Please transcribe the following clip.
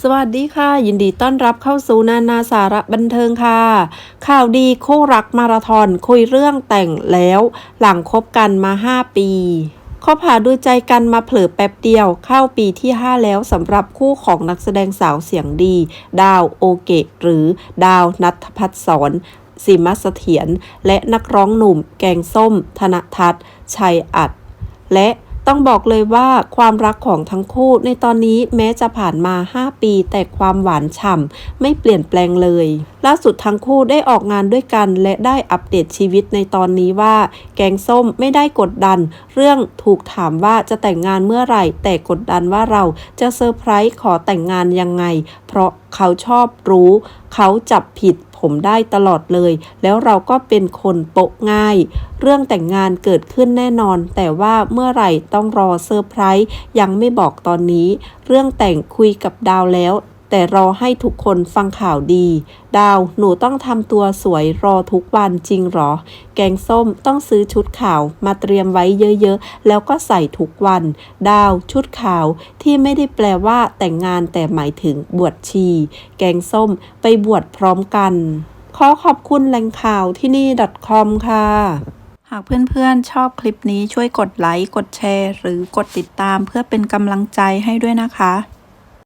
สวัสดีค่ะ ยินดีต้อนรับเข้าสู่นานาสาระบันเทิงค่ะ ข่าวดีคู่รักมาราธอนคุยเรื่องแต่งแล้ว หลังคบกันมา 5 ปีคบหาดูใจกันมาเผลอแป๊บเดียวเข้าปีที่ 5 แล้วสำหรับคู่ของนักแสดงสาวเสียงดี ดาวโอเกะหรือดาวนัทพัฒน์สอนสิมัสเถียรและนักร้องหนุ่มแกงส้ม ธนทัศน์ชัยอัด และ ต้องบอกเลยว่าความรักของทั้งคู่ในตอนนี้แม้จะผ่านมา 5 ปี แต่ความหวานฉ่ำไม่เปลี่ยนแปลงเลย ล่าสุดทั้งคู่ได้ออกงานด้วยกัน และได้อัปเดตชีวิตในตอนนี้ว่า แกงส้มไม่ได้กดดัน เรื่องถูกถามว่าจะแต่งงานเมื่อไหร่ แต่กดดันว่าเราจะเซอร์ไพรส์ขอแต่งงานยังไง เพราะเขาชอบรู้ เขาจับผิด ผมได้ตลอดเลย แล้วเราก็เป็นคนโปะง่าย เรื่องแต่งงานเกิดขึ้นแน่นอน แต่ว่าเมื่อไหร่ต้องรอเซอร์ไพรส์ยังไม่บอกตอนนี้ เรื่องแต่งคุยกับดาวแล้ว แต่รอให้ทุกคนฟังข่าวดี ดาว หนูต้องทำตัวสวยรอทุกวันจริงหรอ แกงส้มต้องซื้อชุดขาวมาเตรียมไว้เยอะๆ แล้วก็ใส่ทุกวัน ดาว ชุดขาวที่ไม่ได้แปลว่าแต่งงานแต่หมายถึงบวชชี แกงส้มไปบวชพร้อมกัน ขอขอบคุณแหล่งข่าวที่นี่ .com ค่ะหากเพื่อนๆ ชอบคลิปนี้ช่วยกดไลค์ กดแชร์ หรือกดติดตามเพื่อเป็นกำลังใจให้ด้วยนะคะ